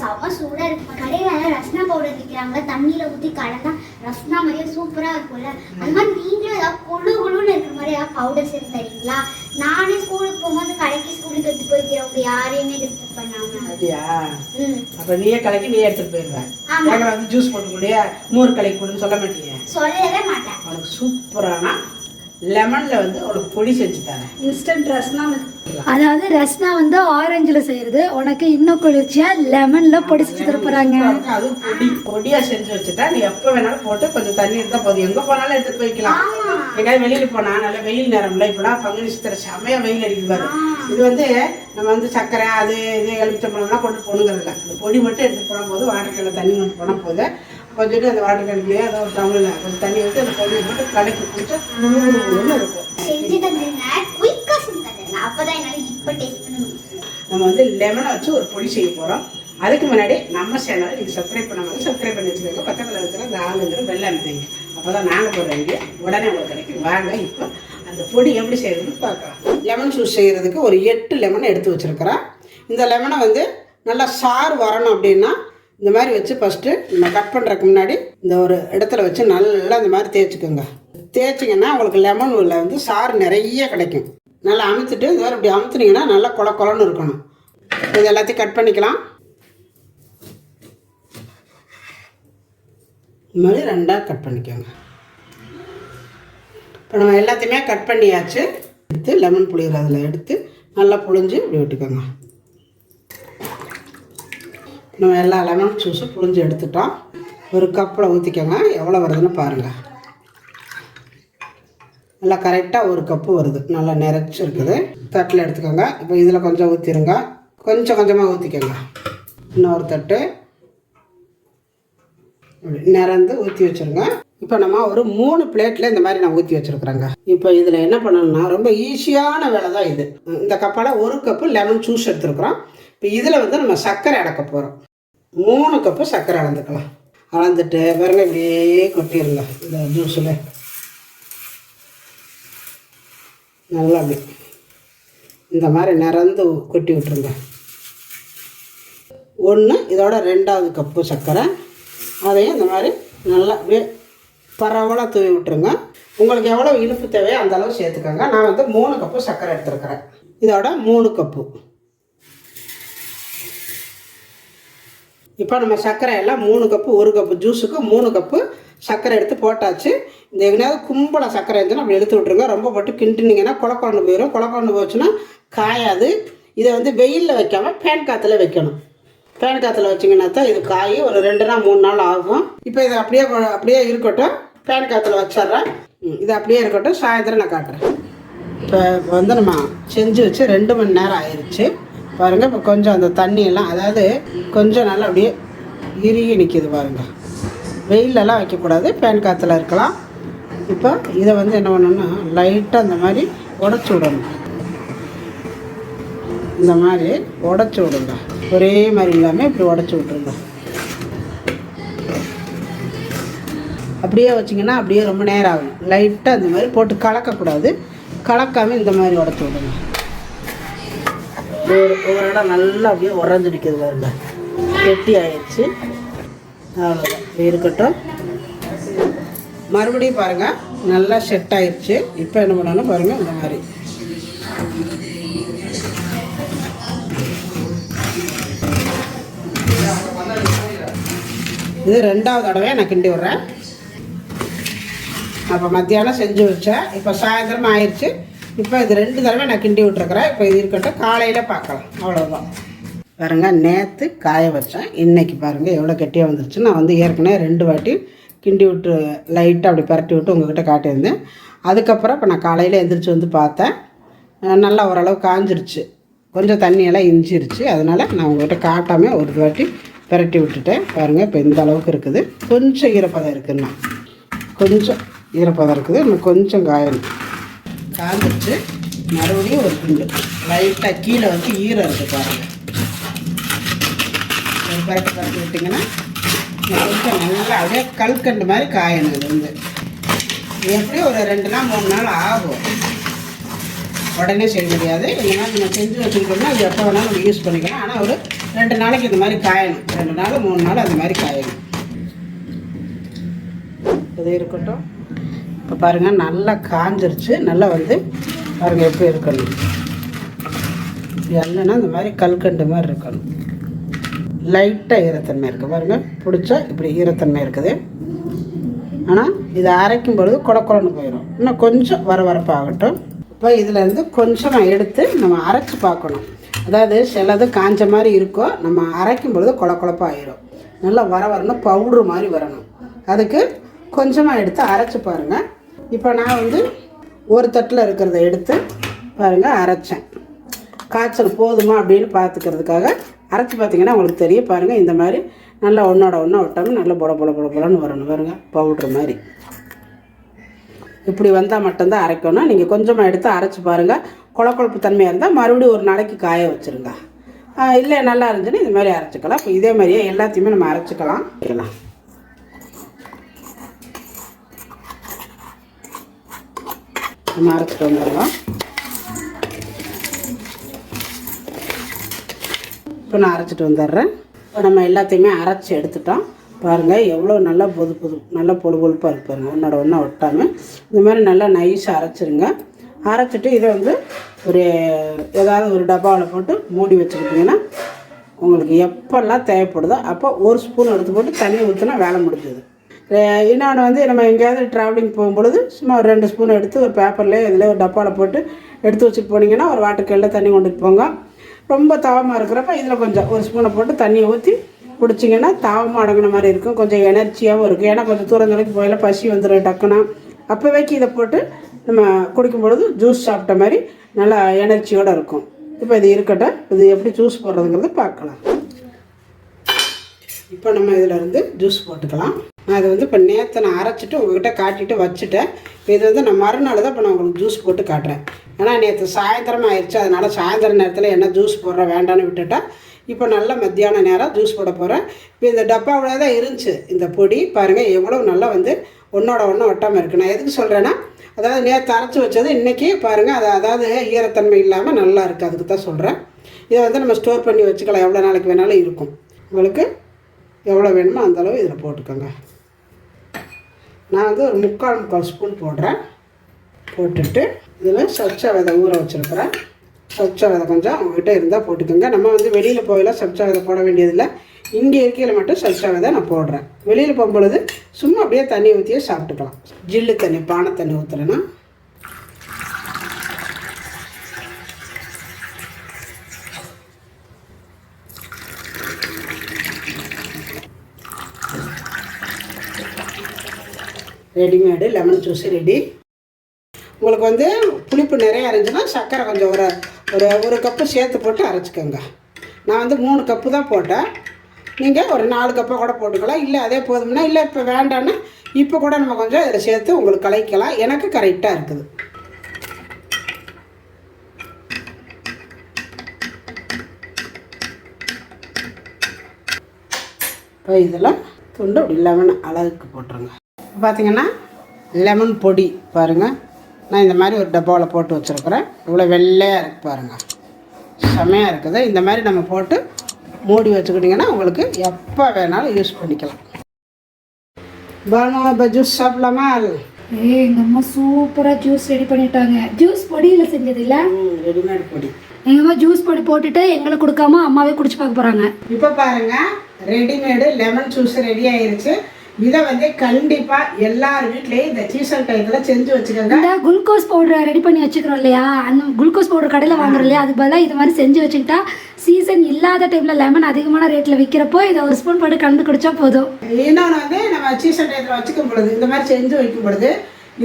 செம சூடா இருக்கு. கடையில ரஸ்னா பவுடர் விற்கிறாங்க தண்ணியில ஊத்தி கலந்தா ரஸ்னா மாதிரியே சூப்பரா இருக்கும்ல. அது மாதிரி நீங்களும் ஏதாவது குழு குழுன்னு இருக்கிற மாதிரி ஏதாவது பவுடர் செஞ்சு தரீங்களா? நானே ஸ்கூலுக்கு போகும்போது கடைக்கு ஸ்கூலுக்கு எடுத்து போய்க்கிறவங்க யாரையுமே டிஸ்டர்ப் பண்ணாம. அப்படியா? அப்ப நீயே கலக்கி நீயே எடுத்துட்டு போயிடுவேன் ஆமா. எங்களை வந்து ஜூஸ் போட்டு குடியா மோர் கலக்கி கொடுன்னு சொல்ல மாட்டீங்க. சொல்லவே மாட்டேன். உனக்கு சூப்பரான லெமன்ல வந்து உனக்கு பொடி செஞ்சு தரேன். இன்ஸ்டன்ட் ரஸ்னா அதாவது ரஸ்னா வந்து ஆரஞ்சுல செய்யறது. உனக்கு இன்னும் குளிர்ச்சியா லெமன்ல பொடி செஞ்சு தர போறாங்க அது பொடி பொடியா செஞ்சு வச்சுட்டா நீ எப்ப வேணாலும் போட்டு கொஞ்சம் தண்ணி இருந்தா போதும். எங்க போனாலும் எடுத்துட்டு போய்க்கலாம். எங்கேயாவது வெளியில போனா நல்ல வெயில் நேரம்ல இப்பெல்லாம் பங்குனி சித்திரை செமையா வெயில் அடிக்குது பாரு. இது வந்து நம்ம வந்து சர்க்கரை அது இது எலுமிச்சம்பழம்லாம் கொண்டு போகணுங்கிறது இல்லை இந்த பொடி மட்டும் எடுத்துட்டு போனா போதும். வாட்டர் தண்ணி மட்டும் போனா போதும். கொஞ்சோண்டு அந்த வாட்டர் கேன்லயே அதை ஒரு டம்ளர்ல கொஞ்சம் தண்ணி ஊற்றி அந்த பொடியை மட்டும் குடிச்சா குழுகுழுன்னு இருக்கும் செஞ்சு தந்துருங்க குயிக்கா செஞ்சு தந்துருங்க அப்பதான் என்னால இப்ப டேஸ்ட் பண்ண முடியும். நம்ம வந்து லெமனை வச்சு ஒரு பொடி செய்ய போகிறோம் அதுக்கு முன்னாடி நம்ம சேனலை நீங்கள் சப்ஸ்கிரைப் பண்ணாமல் சப்ஸ்கிரைப் பண்ணி வச்சுக்கோங்க. பக்கத்தில் இருக்கிற இந்த ஆளுங்கிற பெல் அமைத்தீங்க அப்போ தான் நாங்கள் போடுற உடனே உங்களுக்கு கிடைக்கும். வாங்க இப்போ அந்த பொடி எப்படி செய்யறதுன்னு பார்க்கலாம். லெமன் ஜூஸ் செய்கிறதுக்கு ஒரு எட்டு லெமனை எடுத்து வச்சுருக்கிறேன். இந்த லெமனை வந்து நல்லா சாறு வரணும் அப்படின்னா இந்த மாதிரி வச்சு ஃபஸ்ட்டு நம்ம கட் பண்ணுறதுக்கு முன்னாடி இந்த ஒரு இடத்துல வச்சு நல்லா இந்த மாதிரி தேய்ச்சிக்கோங்க. தேய்ச்சிங்கன்னா உங்களுக்கு லெமன் உள்ள வந்து சாறு நிறைய கிடைக்கும். நல்லா அமுத்துட்டு இந்த மாதிரி இப்படி அமுத்துனீங்கன்னா நல்லா கொல கொலன்னு இருக்கணும். இது எல்லாத்தையும் கட் பண்ணிக்கலாம். இந்த மாதிரி ரெண்டாக கட் பண்ணிக்கோங்க. இப்போ நம்ம எல்லாத்தையுமே கட் பண்ணியாச்சு. எடுத்து லெமன் புளியர் அதில் எடுத்து நல்லா புழிஞ்சு இப்படி விட்டுக்கோங்க. நம்ம எல்லா லெமன் ஜூஸும் புழிஞ்சு எடுத்துட்டோம். ஒரு கப்பில் ஊற்றிக்கோங்க எவ்வளோ வருதுன்னு பாருங்கள் நல்லா கரெக்டாக ஒரு கப்பு வருது. நல்லா நிறைச்சி இருக்குது தட்டில் எடுத்துக்கோங்க. இப்போ இதில் கொஞ்சம் ஊற்றிடுங்க கொஞ்சம் கொஞ்சமாக ஊற்றிக்கோங்க இன்னொரு தட்டு. நிறந்து ஊற்றி வச்சுருங்க. இப்போ நம்ம ஒரு மூணு பிளேட்டில் இந்த மாதிரி நான் ஊற்றி வச்சுருக்குறேங்க. இப்போ இதில் என்ன பண்ணணும்னா ரொம்ப ஈஸியான வேலை தான் இது. இந்த கப்பால் ஒரு கப்பு லெமன் ஜூஸ் எடுத்துருக்குறோம். இப்போ இதில் வந்து நம்ம சர்க்கரை அடக்க போகிறோம் மூணு கப்பு சர்க்கரை அளந்துக்கலாம். அளந்துட்டு பாருங்க இப்படியே கொட்டிடுங்க இந்த ஜூஸில் நல்லா அப்படி இந்த மாதிரி நிறந்து கொட்டி விட்டுருங்க. ஒன்று இதோட ரெண்டாவது கப்பு சர்க்கரை. அதையும் இந்த மாதிரி நல்லா அப்படியே பரவலாக தூவி விட்டுருங்க. உங்களுக்கு எவ்வளோ இனிப்பு தேவையோ அந்த அளவு சேர்த்துக்கோங்க. நான் வந்து மூணு கப்பு சர்க்கரை எடுத்துருக்கிறேன். இதோட மூணு கப்பு. இப்போ நம்ம சர்க்கரை எல்லாம் மூணு கப்பு ஒரு கப்பு ஜூஸுக்கு மூணு கப்பு சர்க்கரை எடுத்து போட்டாச்சு. இந்த எங்கேயாவது கும்பலை சர்க்கரை வந்து அப்படி எடுத்து விட்ருங்க ரொம்ப போட்டு கிண்டினீங்கன்னா குழக்கொண்டு போயிடும் குழக்கொண்டு போச்சுன்னா காயாது. இதை வந்து வெயிலில் வைக்காமல் ஃபேன் காற்றுல வைக்கணும். ஃபேன் காற்றுல வச்சிங்கன்னா தான் இது காய் ஒரு ரெண்டு நாள் மூணு நாள் ஆகும். இப்போ இது அப்படியே அப்படியே இருக்கட்டும். ஃபேன் காற்றுல வச்சிட்றேன். இது அப்படியே இருக்கட்டும். சாயந்தரம் நான் காட்டுறேன். இப்போ வந்து நம்ம செஞ்சு வச்சு ரெண்டு மணி நேரம் ஆயிடுச்சு பாருங்கள் இப்போ கொஞ்சம் அந்த தண்ணியெல்லாம் அதாவது கொஞ்சம் நல்லா அப்படியே இறுகி நிற்கிது பாருங்கள் வெயிலெல்லாம் வைக்கக்கூடாது ஃபேன் காற்றுல இருக்கலாம். இப்போ இதை வந்து என்ன பண்ணணும்னா லைட்டாக அந்த மாதிரி உடச்சி விடணும். இந்த மாதிரி உடச்சி விடுங்க. ஒரே மாதிரி இல்லாமல் இப்படி உடச்சி விட்ருங்க அப்படியே வச்சிங்கன்னா அப்படியே ரொம்ப நேரம் ஆகும். லைட்டாக இந்த மாதிரி போட்டு கலக்கக்கூடாது. கலக்காமல் இந்த மாதிரி உடச்சி விடுங்க. ஒரு ஒரு இடம் நல்லா அப்படியே உறஞ்சு நிற்கிறது பாருங்க. கெட்டி ஆயிடுச்சு. அவ்வளோதான் இருக்கட்டும். மறுபடியும் பாருங்கள் நல்லா செட் ஆயிடுச்சு. இப்போ என்ன பண்ணணும் பாருங்கள் இந்த மாதிரி. இது ரெண்டாவது தடவை நான் கிண்டி விட்றேன். அப்போ மத்தியானம் செஞ்சு வச்சேன். இப்போ சாயந்தரம் ஆயிடுச்சு. இப்போ இது ரெண்டு தடவை நான் கிண்டி விட்டுருக்குறேன். இப்போ இது இருக்கட்டும் காலையில் பார்க்கலாம். அவ்வளோதான் பாருங்க நேற்று காய வச்சேன். இன்னைக்கு பாருங்கள் எவ்வளோ கெட்டியாக வந்துருச்சு நான் வந்து ஏற்கனவே ரெண்டு வாட்டி கிண்டி விட்டு லைட்டாக அப்படி பரட்டி விட்டு உங்ககிட்ட காட்டியிருந்தேன். அதுக்கப்புறம் இப்போ நான் காலையில் எந்திரிச்சு வந்து பார்த்தேன். நல்லா ஓரளவு காஞ்சிருச்சு. கொஞ்சம் தண்ணியெல்லாம் இஞ்சிருச்சு. அதனால் நான் உங்ககிட்ட காட்டாமல் ஒரு வாட்டி பரட்டி விட்டுட்டேன். பாருங்கள் இப்போ இந்த அளவுக்கு இருக்குது. கொஞ்சம் ஈரப்பதம் இருக்குன்னா கொஞ்சம் ஈரப்பதம் இருக்குது. இன்னும் கொஞ்சம் காயணும். காஞ்சிருச்சு மறுபடியும் ஒரு துண்டு. லைட்டாக கீழே வந்து ஈரம் இருக்குது பாருங்கள் ஒரு பரட்டு பரட்டி விட்டிங்கன்னா கொஞ்சம் நல்லா அப்படியே கல்கண்டு மாதிரி காயணும் இது வந்து. எப்படியும் ஒரு ரெண்டு நாள் மூணு நாள் ஆகும். உடனே செய்ய முடியாது. இந்த மாதிரி நம்ம செஞ்சு வச்சுக்கிட்டோம்னா அது எப்போ வேணாலும் நம்ம யூஸ் பண்ணிக்கலாம். ஆனால் ஒரு ரெண்டு நாளைக்கு இந்த மாதிரி காயணும். ரெண்டு நாள் மூணு நாள் அந்த மாதிரி காயணும். இது இருக்கட்டும். இப்போ பாருங்கள் நல்லா காஞ்சிருச்சு. நல்லா வந்து பாருங்கள் எப்படி இருக்கணும். இல்லைன்னா இந்த மாதிரி கல்கண்டு மாதிரி இருக்கணும். லைட்டாக ஈரத்தன்மை இருக்குது பாருங்கள் பிடிச்சா இப்படி ஈரத்தன்மை இருக்குது. ஆனால் இதை அரைக்கும் பொழுது கொட போயிடும் இன்னும் கொஞ்சம் வரவரப்பாகட்டும். இப்போ இதுலேருந்து கொஞ்சம் கொஞ்சமாக எடுத்து நம்ம அரைச்சி பார்க்கணும். அதாவது சிலது காஞ்ச மாதிரி இருக்கும் நம்ம அரைக்கும் பொழுது குழக்குழப்பாக ஆயிரும் நல்லா வர வரணும் பவுட்ரு மாதிரி வரணும். அதுக்கு கொஞ்சமாக எடுத்து அரைச்சி பாருங்கள் இப்போ நான் வந்து ஒரு தட்டில் இருக்கிறத எடுத்து பாருங்கள் அரைச்சேன். காய்ச்சல் போதுமா அப்படின்னு பார்த்துக்கிறதுக்காக அரைச்சி பார்த்தீங்கன்னா உங்களுக்கு தெரியும். பாருங்கள் இந்த மாதிரி நல்லா ஒன்றோட ஒன்றா விட்டாமல் நல்லா பொல பொல பொல பொலன்னு வரணும். பாருங்க பவுட்ரு மாதிரி. இப்படி வந்தால் மட்டும்தான் அரைக்கணும். நீங்கள் கொஞ்சமாக எடுத்து அரைச்சி பாருங்கள் கொல கொழப்பு தன்மையாக இருந்தால் மறுபடியும் ஒரு நாளைக்கு காய வச்சுருங்க. இல்லை நல்லா இருந்துச்சுன்னா இது மாதிரி அரைச்சிக்கலாம். இப்போ இதே மாதிரியே எல்லாத்தையுமே நம்ம அரைச்சிக்கலாம். நம்ம அரைச்சிட்டு வந்துடலாம் இப்போ நான் அரைச்சிட்டு வந்துடுறேன். இப்போ நம்ம எல்லாத்தையுமே அரைச்சி எடுத்துட்டோம். பாருங்கள் எவ்வளோ நல்லா பொது பொது நல்லா பொழு பொழுப்பாக இருக்கு பாருங்கள் ஒன்றோட ஒன்றா ஒட்டாமல் இந்த மாதிரி நல்லா நைஸாக அரைச்சிருங்க. அரைச்சிட்டு இதை வந்து ஒரு ஏதாவது ஒரு டப்பாவில் போட்டு மூடி வச்சுக்கிட்டிங்கன்னா உங்களுக்கு எப்போல்லாம் தேவைப்படுதோ அப்போ ஒரு ஸ்பூன் எடுத்து போட்டு தண்ணி ஊற்றினா வேலை முடிஞ்சது. இன்னொன்று வந்து நம்ம எங்கேயாவது ட்ராவலிங் போகும்பொழுது சும்மா ஒரு ரெண்டு ஸ்பூன் எடுத்து ஒரு பேப்பரில் இதில் ஒரு டப்பாவில் போட்டு எடுத்து வச்சுட்டு போனீங்கன்னா ஒரு வாட்டர் கேனில் தண்ணி கொண்டுட்டு போங்க. ரொம்ப தாவமாக இருக்கிறப்ப இதில் கொஞ்சம் ஒரு ஸ்பூனை போட்டு தண்ணியை ஊற்றி குடிச்சிங்கன்னா தாவமாக அடங்கின மாதிரி இருக்கும். கொஞ்சம் எனர்ஜியாகவும் இருக்கும். ஏன்னா கொஞ்சம் தூரம் தொலைக்கு போயில பசி வந்துடும் டக்குனா அப்போவேக்கு இதை போட்டு நம்ம குடிக்கும் பொழுது ஜூஸ் சாப்பிட்ட மாதிரி நல்லா எனர்ஜியோடு இருக்கும். இப்போ இது இருக்கட்டும். இது எப்படி ஜூஸ் போடுறதுங்கிறத பார்க்கலாம். இப்போ நம்ம இதில் இருந்து ஜூஸ் போட்டுக்கலாம். நான் இது வந்து இப்போ நேற்று நான் அரைச்சிட்டு உங்ககிட்ட காட்டிட்டு வச்சுட்டேன். இது வந்து நான் மறுநாள் தான் இப்போ நான் உங்களுக்கு ஜூஸ் போட்டு காட்டுறேன். ஏன்னா நேற்று சாயந்தரம் ஆயிடுச்சு அதனால் சாயந்தரம் நேரத்தில் என்ன ஜூஸ் போடுற வேண்டான்னு விட்டுட்டேன். இப்போ நல்ல மத்தியான நேரம் ஜூஸ் போட போகிறேன் இப்போ இந்த டப்பாவில் தான் இருந்துச்சு இந்த பொடி. பாருங்கள் எவ்வளோ நல்லா வந்து ஒன்றோட ஒன்று ஒட்டாமல் இருக்குது நான் எதுக்கு சொல்கிறேன்னா அதாவது நேற்று அரைச்சி வச்சது இன்றைக்கி பாருங்கள் அது அதாவது ஈரத்தன்மை இல்லாமல் நல்லா இருக்குது அதுக்கு தான் சொல்கிறேன் இதை வந்து நம்ம ஸ்டோர் பண்ணி வச்சுக்கலாம் எவ்வளோ நாளைக்கு வேணாலும் இருக்கும். உங்களுக்கு எவ்வளோ வேணுமோ அந்த அளவு இதில் போட்டுக்கோங்க. நான் வந்து ஒரு முக்கால் முக்கால் ஸ்பூன் போடுறேன். போட்டுட்டு இதில் சப்ஜா விதை ஊற வச்சுருக்கிறேன். சப்ஜா விதை கொஞ்சம் அவங்ககிட்ட இருந்தால் போட்டுக்கோங்க. நம்ம வந்து வெளியில் போயெல்லாம் சப்ஜா விதை போட வேண்டியதில்லை. இங்கே இருக்கையில் மட்டும் சப்ஜா விதை நான் போடுறேன். வெளியில் போகும்பொழுது சும்மா அப்படியே தண்ணி ஊற்றியே சாப்பிட்டுக்கலாம். ஜில்லு தண்ணி பானை தண்ணி ஊற்றுறேன்னா ரெடிமேடு லெமன் ஜூஸ் ரெடி. உங்களுக்கு வந்து புளிப்பு நிறைய இருந்துச்சுன்னா சர்க்கரை கொஞ்சம் ஒரு ஒரு ஒரு கப்பு சேர்த்து போட்டு அரைச்சிக்கோங்க. நான் வந்து மூணு கப்பு தான் போட்டேன். நீங்கள் ஒரு நாலு கப்பாக கூட போட்டுக்கலாம். இல்லை அதே போதும்னா இல்லை இப்போ வேண்டான்னா இப்போ கூட நம்ம கொஞ்சம் இதில் சேர்த்து உங்களுக்கு கலைக்கலாம். எனக்கு கரெக்டாக இருக்குது. இப்போ இதெல்லாம் துண்டு அப்படி லெமன் அழகுக்கு போட்டுருங்க. பார்த்தீங்கன்னா லெமன் பொடி பாருங்கள் நான் இந்த மாதிரி ஒரு டப்பாவில் போட்டு வச்சுருக்குறேன். இவ்வளோ வெள்ளையாக இருக்கு பாருங்கள் செமையாக இருக்குது. இந்த மாதிரி நம்ம போட்டு மூடி வச்சுக்கிட்டிங்கன்னா உங்களுக்கு எப்போ வேணாலும் யூஸ் பண்ணிக்கலாம். பானு இப்போ ஜூஸ் சாப்பிடலாமா? ஏய் எங்கள் அம்மா சூப்பராக ஜூஸ் ரெடி பண்ணிட்டாங்க. ஜூஸ் பொடியில் செஞ்சது இல்லை? ரெடிமேட் பொடி. எங்கள் அம்மா ஜூஸ் பொடி போட்டுட்டு எங்களுக்கு கொடுக்காம அம்மாவே குடிச்சு பார்க்க போகிறாங்க இப்போ பாருங்க ரெடிமேடு லெமன் ஜூஸ் ரெடி ஆயிருச்சு. இதை வந்து கண்டிப்பா எல்லார் வீட்லயும் இந்த சீசன் டயத்துல செஞ்சு வச்சுக்கோங்க. இந்த குளுக்கோஸ் பவுடரை ரெடி பண்ணி வச்சுக்கிறோம் இல்லையா? அந்த குளுக்கோஸ் பவுடர் கடையில் வாங்குறோம் இல்லையா? அதுக்கு பதிலாக இது மாதிரி செஞ்சு வச்சுக்கிட்டா சீசன் இல்லாத டைமில் லெமன் அதிகமான ரேட்டில் விற்கிறப்போ இதை ஒரு ஸ்பூன் போட்டு கலந்து குடிச்சா போதும். இன்னொன்று வந்து நம்ம சீசன் டயத்தில் வச்சுக்கும் பொழுது இந்த மாதிரி செஞ்சு வைக்கும் பொழுது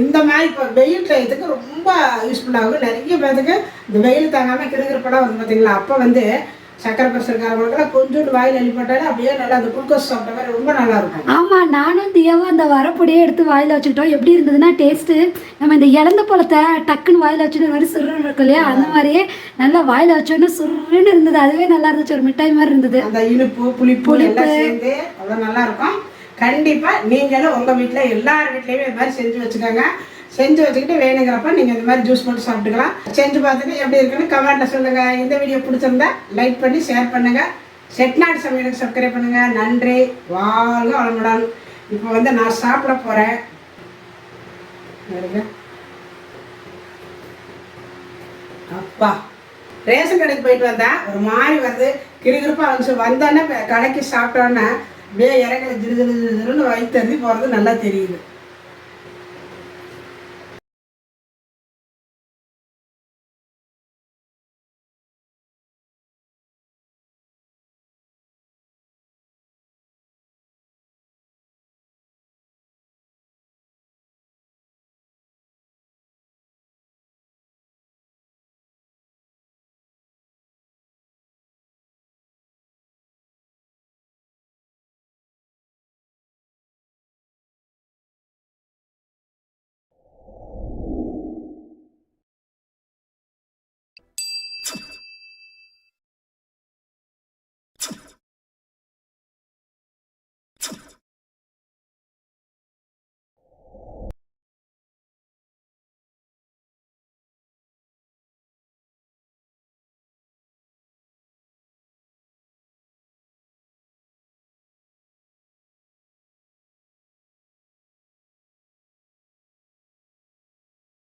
இந்த மாதிரி இப்போ வெயில் டயத்துக்கு ரொம்ப யூஸ்ஃபுல்லாகும் நிறைய பேருக்கு இந்த வெயில் தாங்காமல் கிருகிருப்பெல்லாம் வந்து பார்த்தீங்களா அப்போ வந்து சக்கரை பிரசருக்காரங்களுக்கெல்லாம் கொஞ்சோண்டு வாயில் அள்ளிப்பட்டாலே அப்படியே நல்லா அந்த குளுக்கோஸ் சாப்பிட்ட மாதிரி ரொம்ப நல்லா இருக்கும். ஆமாம் நானும் தியாவும் அந்த வரப்பொடியே எடுத்து வாயில் வச்சுக்கிட்டோம். எப்படி இருந்ததுன்னா டேஸ்ட்டு நம்ம இந்த இழந்த பழத்தை டக்குன்னு வாயில் வச்சுட்டு மாதிரி சுருன்னு இருக்கும் இல்லையா? அந்த மாதிரியே நல்லா வாயில் வச்சோன்னே சுருன்னு இருந்தது. அதுவே நல்லா இருந்துச்சு. ஒரு மிட்டாய் மாதிரி இருந்தது. அந்த இனிப்பு புளிப்பு எல்லாம் சேர்ந்து அவ்வளோ நல்லா இருக்கும். கண்டிப்பாக நீங்களும் உங்கள் வீட்டில் எல்லார் வீட்லேயுமே இது மாதிரி செஞ்சு வச்சுக்கோங்க. செஞ்சு வச்சுக்கிட்டு வேணுங்கிறப்ப நீங்கள் இந்த மாதிரி ஜூஸ் போட்டு சாப்பிட்டுக்கலாம். செஞ்சு பார்த்துட்டு எப்படி இருக்குன்னு கமெண்ட்டில் சொல்லுங்கள் இந்த வீடியோ பிடிச்சிருந்தா லைக் பண்ணி ஷேர் பண்ணுங்கள் செட்நாடு சமையலுக்கு சப்ஸ்கிரைப் பண்ணுங்கள் நன்றி. வாழ்க வளமுடன். இப்போ வந்து நான் சாப்பிட போகிறேன் அப்பா ரேஷன் கடைக்கு போயிட்டு வந்தேன். ஒரு மாதிரி வருது. கிருகிருப்பாக வந்துச்சு வந்தோன்னே கடைக்கு சாப்பிட்டோன்னே அப்படியே இறங்கல ஜிரு ஜிரு ஜிருன்னு வயிற்று போகிறது நல்லா தெரியுது.